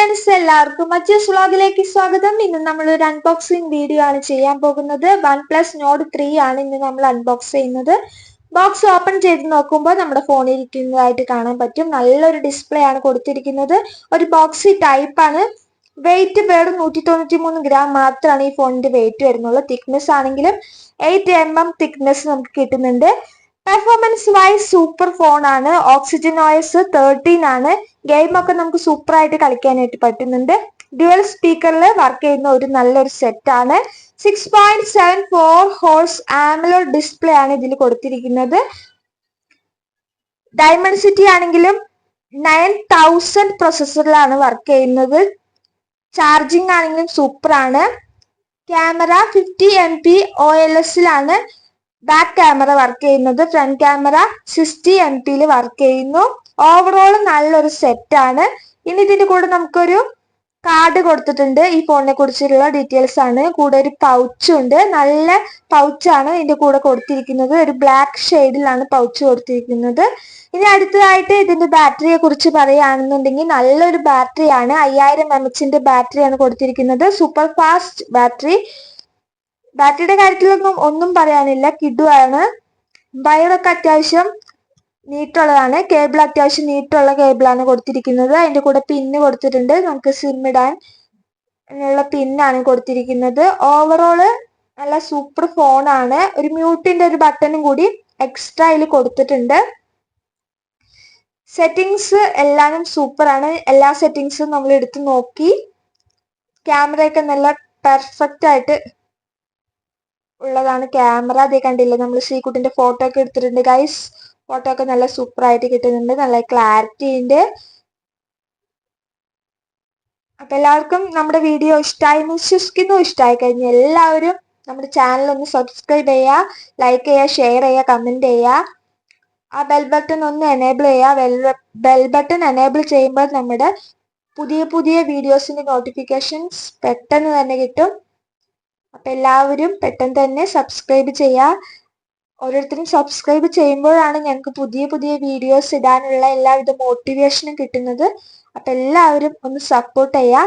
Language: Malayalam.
ഫ്രണ്ട്സ് എല്ലാവർക്കും മച്ചസ് വ്ളോഗിലേക്ക് സ്വാഗതം. ഇന്ന് നമ്മൾ ഒരു അൺബോക്സിംഗ് വീഡിയോ ആണ് ചെയ്യാൻ പോകുന്നത്. വൺ പ്ലസ് നോട്ട് ത്രീ ആണ് ഇന്ന് നമ്മൾ അൺബോക്സ് ചെയ്യുന്നത്. ബോക്സ് ഓപ്പൺ ചെയ്ത് നോക്കുമ്പോൾ നമ്മുടെ ഫോണിൽ ഇരിക്കുന്നതായിട്ട് കാണാൻ പറ്റും. നല്ലൊരു ഡിസ്പ്ലേ ആണ് കൊടുത്തിരിക്കുന്നത്. ഒരു ബോക്സ് ടൈപ്പ് ആണ്. വെയിറ്റ് വെറും നൂറ്റി തൊണ്ണൂറ്റി മൂന്ന് ഗ്രാം മാത്രമാണ് ഈ ഫോണിന്റെ വെയിറ്റ് വരുന്നുള്ളൂ. തിക്നെസ് ആണെങ്കിലും എയ്റ്റ് എം എം തിക്നെസ് നമുക്ക് കിട്ടുന്നുണ്ട്. പെർഫോമൻസ് വൈസ് സൂപ്പർ ഫോൺ ആണ്. ഓക്സിജൻ ഓയസ് തേർട്ടീൻ ആണ്. ഗെയിം ഒക്കെ നമുക്ക് സൂപ്പർ ആയിട്ട് കളിക്കാനായിട്ട് പറ്റുന്നുണ്ട്. ഡ്യുവൽ സ്പീക്കറിൽ വർക്ക് ചെയ്യുന്ന ഒരു നല്ലൊരു സെറ്റ് ആണ്. Six point seven four horse AMOLED display ആണ് ഇതിൽ കൊടുത്തിരിക്കുന്നത്. ഡയമണ്ട് സിറ്റി ആണെങ്കിലും നയൻ തൗസൻഡ് പ്രൊസസ്സറിലാണ് വർക്ക് ചെയ്യുന്നത്. ചാർജിങ് ആണെങ്കിലും സൂപ്പർ ആണ്. Camera fifty M P O L എസിലാണ് back camera work ചെയ്യുന്നത് ഫ്രണ്ട് ക്യാമറ സിക്സ്റ്റി എം പിയിൽ വർക്ക് ചെയ്യുന്നു. ഓവറോൾ നല്ലൊരു സെറ്റ് ആണ്. ഇനി ഇതിന്റെ കൂടെ നമുക്കൊരു കാർഡ് കൊടുത്തിട്ടുണ്ട്. ഈ ഫോണിനെ കുറിച്ചുള്ള ഡീറ്റെയിൽസ് ആണ്. കൂടെ ഒരു പൗച്ചും ഉണ്ട്. നല്ല പൗച്ചാണ് ഇതിന്റെ കൂടെ കൊടുത്തിരിക്കുന്നത്. ഒരു ബ്ലാക്ക് ഷെയ്ഡിലാണ് പൗച്ച് കൊടുത്തിരിക്കുന്നത്. ഇനി അടുത്തതായിട്ട് ഇതിന്റെ ബാറ്ററിയെ കുറിച്ച് പറയുകയാണെന്നുണ്ടെങ്കിൽ നല്ലൊരു ബാറ്ററിയാണ് അയ്യായിരം എം എച്ചിന്റെ ബാറ്ററിയാണ് കൊടുത്തിരിക്കുന്നത്. സൂപ്പർ ഫാസ്റ്റ് ബാറ്ററി ബാറ്ററിയുടെ കാര്യത്തിലൊന്നും ഒന്നും പറയാനില്ല. കിഡു ആണ്. വയറൊക്കെ അത്യാവശ്യം നീട്ടുള്ളതാണ്. കേബിൾ അത്യാവശ്യം നീട്ടുള്ള കേബിളാണ് കൊടുത്തിരിക്കുന്നത്. അതിന്റെ കൂടെ പിന്ന് കൊടുത്തിട്ടുണ്ട്. നമുക്ക് സിം ഇടാൻ ഉള്ള പിന്നാണ് കൊടുത്തിരിക്കുന്നത്. ഓവറോൾ നല്ല സൂപ്പർ ഫോണാണ് ഒരു മ്യൂട്ടിന്റെ ഒരു ബട്ടണും കൂടി എക്സ്ട്രാ ഇതിൽ കൊടുത്തിട്ടുണ്ട്. സെറ്റിങ്സ് എല്ലാനും സൂപ്പറാണ് എല്ലാ സെറ്റിങ്സും നമ്മൾ എടുത്ത് നോക്കി. ക്യാമറയൊക്കെ നല്ല പെർഫെക്റ്റ് ആയിട്ട് ഉള്ളതാണ് ക്യാമറ. അതേ കണ്ടില്ലേ നമ്മൾ ശ്രീകുട്ടിന്റെ ഫോട്ടോ ഒക്കെ എടുത്തിട്ടുണ്ട്. ഗൈസ് ഫോട്ടോ ഒക്കെ നല്ല സൂപ്പർ ആയിട്ട് കിട്ടുന്നുണ്ട്. നല്ല ക്ലാരിറ്റി ഉണ്ട്. അപ്പൊ എല്ലാവർക്കും നമ്മുടെ വീഡിയോ ഇഷ്ടമായി വിശ്വസിക്കുന്നു. ഇഷ്ടമായി കഴിഞ്ഞ എല്ലാവരും നമ്മുടെ ചാനൽ ഒന്ന് സബ്സ്ക്രൈബ് ചെയ്യുക ലൈക്ക് ചെയ്യുക ഷെയർ ചെയ്യുക കമന്റ് ചെയ്യുക. ആ ബെൽ ബട്ടൺ ഒന്ന് എനേബിൾ ചെയ്യുക. ബെൽ ബട്ടൺ എനേബിൾ ചെയ്യുമ്പോൾ നമ്മുടെ പുതിയ പുതിയ വീഡിയോസിന്റെ നോട്ടിഫിക്കേഷൻസ് പെട്ടെന്ന് തന്നെ കിട്ടും. അപ്പൊ എല്ലാവരും പെട്ടെന്ന് തന്നെ സബ്സ്ക്രൈബ് ചെയ്യുക ഓരോരുത്തരും സബ്സ്ക്രൈബ് ചെയ്യുമ്പോഴാണ് ഞങ്ങൾക്ക് പുതിയ പുതിയ വീഡിയോസ് ഇടാനുള്ള എല്ലാവിധ മോട്ടിവേഷനും കിട്ടുന്നത്. അപ്പൊ എല്ലാവരും ഒന്ന് സപ്പോർട്ട് ചെയ്യുക